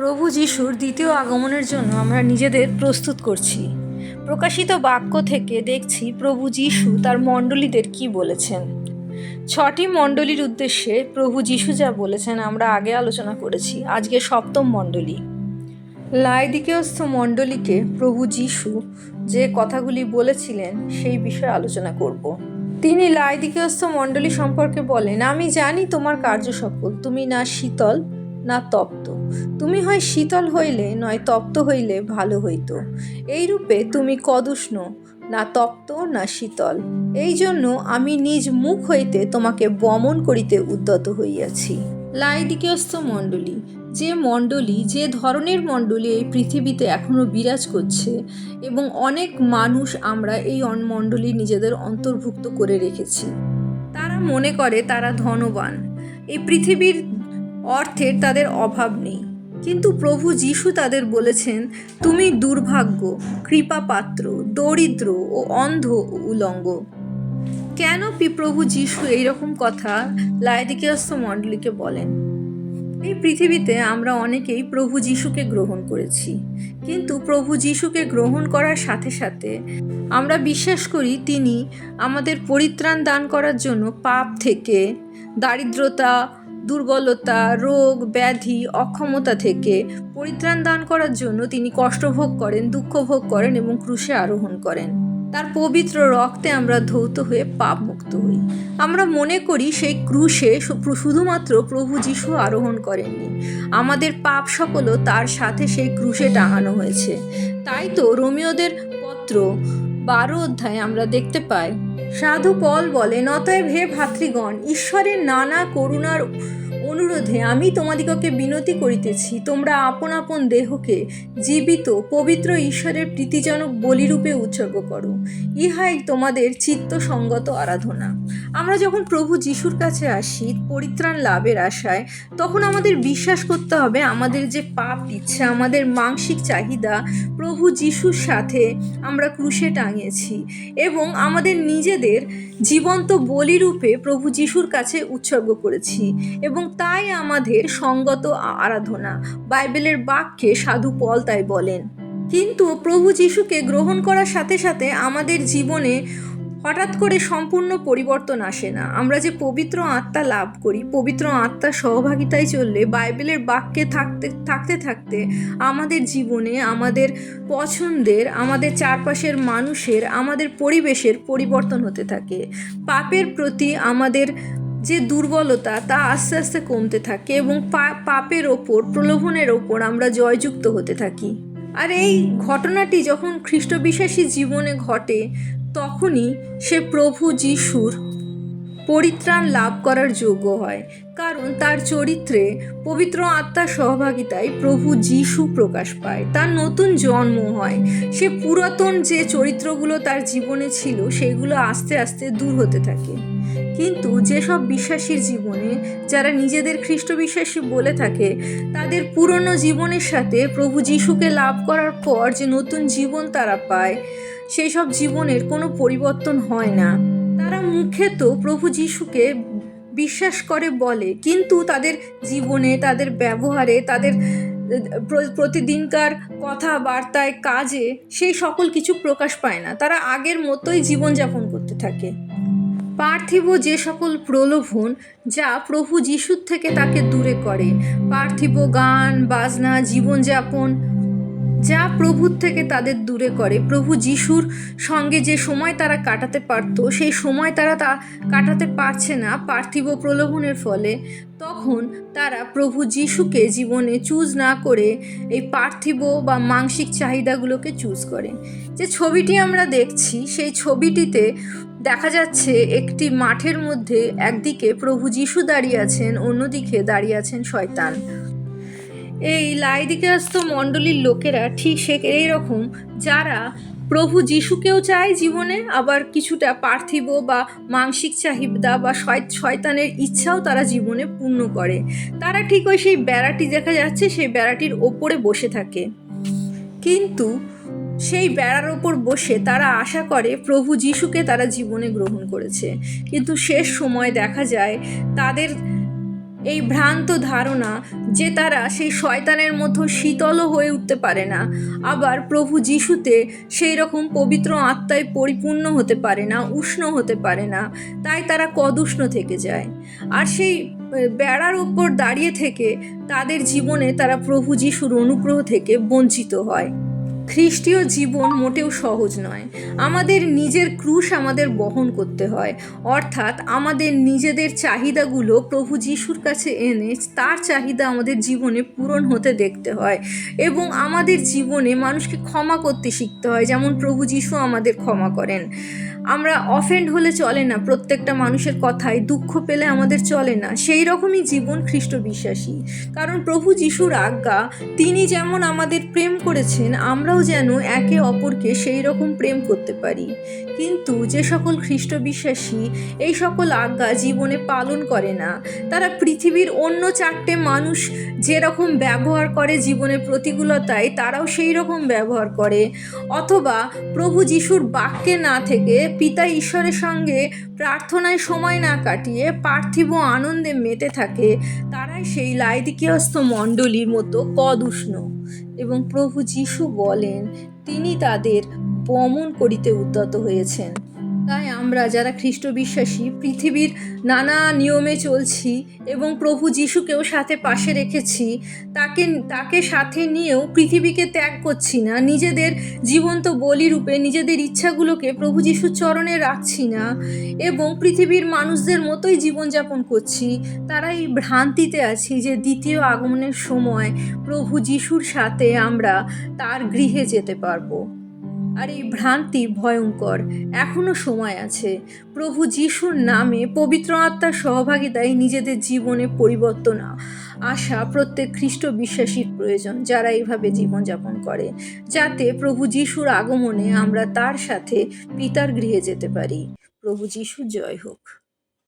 প্রভু যিশুর দ্বিতীয় আগমনের জন্য আমরা নিজেদের প্রস্তুত করছি। প্রকাশিত বাক্য থেকে দেখছি প্রভু যিশু তার মণ্ডলীদের কি বলেছেন। ছটি মণ্ডলীর উদ্দেশ্যে প্রভু যিশু যা বলেছেন আমরা আগে আলোচনা করেছি, আজকে সপ্তম মণ্ডলী। লাইদিকেয়স্থ মণ্ডলীকে প্রভু যিশু যে কথাগুলি বলেছিলেন সেই বিষয়ে আলোচনা করব। তিনি লাইদিকেয়স্থ মণ্ডলী সম্পর্কে বলেন, আমি জানি তোমার কার্য সফল, তুমি না শীতল না তপ্ত। তুমি হয় শীতল হইলে নয় তপ্ত হইলে ভালো হইতো। এইরূপে তুমি কদুষ্ণ, না তপ্ত, না শীতল। এই জন্য আমি নিজ মুখ হইতে তোমাকে বমন করিতে উদ্যত হইয়াছি। লাইদিকেয়স্থ মণ্ডলী, যে মণ্ডলী, যে ধরনের মণ্ডলী এই পৃথিবীতে এখনও বিরাজ করছে এবং অনেক মানুষ আমরা এই মণ্ডলী নিজেদের অন্তর্ভুক্ত করে রেখেছি। তারা মনে করে তারা ধনবান। এই পৃথিবীর অর্থের তাদের অভাব নেই। কিন্তু প্রভু যিশু তাদের বলেছেন, তুমি দুর্ভাগ্য, কৃপাপাত্র, দরিদ্র ও অন্ধ উলঙ্গ। কেন পি- প্রভু যিশু এইরকম কথা লায়দিকেয়স্থ মণ্ডলীকে বলেন? এই পৃথিবীতে আমরা অনেকেই প্রভু যিশুকে গ্রহণ করেছি। কিন্তু প্রভু যিশুকে গ্রহণ করার সাথে সাথে আমরা বিশ্বাস করি তিনি আমাদের পরিত্রাণ দান করার জন্য পাপ থেকে দারিদ্রতা দুর্বলতা, রোগ, ব্যাধি, অক্ষমতা থেকে পরিত্রাণ দান করার জন্য তিনি কষ্ট ভোগ করেন, দুঃখ ভোগ করেন এবং ক্রুশে আরোহণ করেন। তার পবিত্র রক্তে আমরা ধৌত হয়ে পাপ মুক্ত হই। আমরা মনে করি সেই ক্রুশে শুধুমাত্র প্রভু যিশু আরোহণ করেননি। আমাদের পাপ সকলও তার সাথে সেই ক্রুশে টাঙানো হয়েছে। তাই তো রোমিওদের পত্র বারো অধ্যায়ে আমরা দেখতে পাই সাধু পল বলেন অতএব হে ভাতৃগণ ঈশ্বরের নানা করুণার অনুরোধে আমি তোমাদিগকে বিনতি করিতেছি, তোমরা আপন আপন দেহকে জীবিত, পবিত্র ঈশ্বরের প্রীতিজনক বলিরূপে উৎসর্গ করো। ইহাই তোমাদের চিত্তসঙ্গত আরাধনা। আমরা যখন প্রভু যিশুর কাছে আসি, পরিত্রাণ লাভের আশায়, তখন আমাদের বিশ্বাস করতে হবে আমাদের যে পাপ ইচ্ছা, আমাদের মানসিক চাহিদা, প্রভু যিশুর সাথে আমরা ক্রুশে টাঙিয়েছি এবং আমাদের নিজেদের জীবন্ত বলিরূপে প্রভু যিশুর কাছে উৎসর্গ করেছি এবং তাই আমাদের সঙ্গত আরাধনা, বাইবেলের বাক্যে সাধু পল তাই বলেন। কিন্তু প্রভু যিশুকে গ্রহণ করার সাথে সাথে আমাদের জীবনে হঠাৎ করে সম্পূর্ণ পরিবর্তন আসে না। আমরা যে পবিত্র আত্মা লাভ করি, পবিত্র আত্মার সহভাগিতায় চললে, বাইবেলের বাক্যে থাকতে থাকতে থাকতে আমাদের জীবনে আমাদের পছন্দের, আমাদের চারপাশের মানুষের, আমাদের পরিবেশের পরিবর্তন হতে থাকে। পাপের প্রতি আমাদের যে দুর্বলতা তা আস্তে আস্তে কমতে থাকে এবং পাপের ওপর, প্রলোভনের ওপর আমরা জয়যুক্ত হতে থাকি। আর এই ঘটনাটি যখন খ্রিস্টবিশ্বাসী জীবনে ঘটে, তখনই সে প্রভু যিশুর পরিত্রাণ লাভ করার যোগ্য হয়। কারণ তার চরিত্রে পবিত্র আত্মার সহভাগিতায় প্রভু যিশু প্রকাশ পায়। তার নতুন জন্ম হয়। সে পুরাতন যে চরিত্রগুলো তার জীবনে ছিল, সেগুলো আস্তে আস্তে দূর হতে থাকে। কিন্তু যেসব বিশ্বাসীর জীবনে যারা নিজেদের খ্রিস্ট বিশ্বাসী বলে থাকে, তাদের পুরনো জীবনের সাথে প্রভু যিশুকে লাভ করার পর যে নতুন জীবন তারা পায় সেই সব জীবনের কোনো পরিবর্তন হয় না। তারা মুখে তো প্রভু যিশুকে বিশ্বাস করে বলে, কিন্তু তাদের জীবনে, তাদের ব্যবহারে, তাদের প্রতিদিনকার কথাবার্তায়, কাজে সেই সকল কিছু প্রকাশ পায় না। তারা আগের মতোই জীবনযাপন করতে থাকে। পার্থিব যে সকল প্রলোভন যা প্রভু যিশুর থেকে তাকে দূরে করে, পার্থিব গান, বাজনা, জীবনযাপন যা প্রভুর থেকে তাদের দূরে করে। প্রভু যিশুর সঙ্গে যে সময় তারা কাটাতে পারত, সেই সময় তারা তা কাটাতে পারছে না পার্থিব প্রলোভনের ফলে। তখন তারা প্রভু যিশুকে জীবনে চুজ না করে এই পার্থিব বা মানসিক চাহিদাগুলোকে চুজ করে। যে ছবিটি আমরা দেখছি, সেই ছবিটিতে দেখা যাচ্ছে একটি মাঠের মধ্যে একদিকে প্রভু যিশু দাঁড়িয়ে আছেন, অন্যদিকে দাঁড়িয়ে আছেন শয়তান। এই লাইদিকাস্ত মণ্ডলীর লোকেরা ঠিক সে এইরকম যারা প্রভু যিশুকেও চায় জীবনে, আবার কিছুটা পার্থিব বা মানসিক চাহিদা বা শয়- শয়তানের ইচ্ছাও তারা জীবনে পূর্ণ করে। তারা ঠিক ওই সেই বেড়াটি দেখা যাচ্ছে, সেই বেড়াটির ওপরে বসে থাকে। কিন্তু সেই বেড়ার ওপর বসে তারা আশা করে প্রভু যিশুকে তারা জীবনে গ্রহণ করেছে। কিন্তু শেষ সময় দেখা যায়, তাদের এই ভ্রান্ত ধারণা যে তারা সেই শয়তানের মতো শীতলও হয়ে উঠতে পারে না। আবার প্রভু যিশুতে সেই রকম পবিত্র আত্মায় পরিপূর্ণ হতে পারে না, উষ্ণ হতে পারে না। তাই তারা কদুষ্ণ থেকে যায়। আর সেই বেড়ার উপর দাঁড়িয়ে থেকে তাদের জীবনে তারা প্রভু যিশুর অনুগ্রহ থেকে বঞ্চিত হয়। খ্রিস্টীয় জীবন মোটেও সহজ নয়। আমাদের নিজের ক্রুশ আমাদের বহন করতে হয়। অর্থাৎ আমাদের নিজেদের চাহিদাগুলো প্রভু যিশুর কাছে এনে তার চাহিদা আমাদের জীবনে পূরণ হতে দেখতে হয় এবং আমাদের জীবনে মানুষকে ক্ষমা করতে শিখতে হয়, যেমন প্রভু যিশু আমাদের ক্ষমা করেন। আমরা অফেন্ড হলে চলে না, প্রত্যেকটা মানুষের কথায় দুঃখ পেলে আমাদের চলে না। সেই রকমই জীবন খ্রিস্ট বিশ্বাসী। কারণ প্রভু যিশুর আজ্ঞা, তিনি যেমন আমাদের প্রেম করেছেন, আমরাও যেন একে অপরকে সেই রকম প্রেম করতে পারি। কিন্তু যে সকল খ্রিস্ট বিশ্বাসী, এই সকল আজ্ঞা জীবনে পালন করে না। তারা পৃথিবীর অন্য চারটে মানুষ যেরকম ব্যবহার করে জীবনের প্রতিকূলতায়, তারাও সেই রকম ব্যবহার করে। অথবা প্রভু যিশুর বাক্যে না থেকে পিতা ঈশ্বরের সঙ্গে প্রার্থনায় সময় না কাটিয়ে পার্থিব আনন্দে মেতে থাকে, তারাই সেই লাইদিকিয়স্ত মণ্ডলীর মতো কদুষ্ণ। এবং প্রভু যিশু বলেন, তিনি তাদের বমন করিতে উদ্যত হয়েছেন। তাই আমরা যারা খ্রিস্ট বিশ্বাসী, পৃথিবীর নানা নিয়মে চলছি এবং প্রভু যিশুকেও সাথে পাশে রেখেছি, তাকে তাকে সাথে নিয়েও পৃথিবীকে ত্যাগ করছি না, নিজেদের জীবন্ত বলিরূপে, নিজেদের ইচ্ছাগুলোকে প্রভু যিশুর চরণে রাখছি না এবং পৃথিবীর মানুষদের মতোই জীবনযাপন করছি, তারা এই ভ্রান্তিতে আছি যে দ্বিতীয় আগমনের সময় প্রভু যিশুর সাথে আমরা তার গৃহে যেতে পারব। আর এই ভ্রান্তি ভয়ঙ্কর এখনও সময় আছে। প্রভু যিশুর নামে পবিত্র আত্মার সহভাগিতায় নিজেদের জীবনে পরিবর্তন আসা প্রত্যেক খ্রিস্ট বিশ্বাসীর প্রয়োজন যারা এইভাবে জীবনযাপন করে, যাতে প্রভু যিশুর আগমনে আমরা তার সাথে পিতার গৃহে যেতে পারি। প্রভু যিশুর জয় হোক।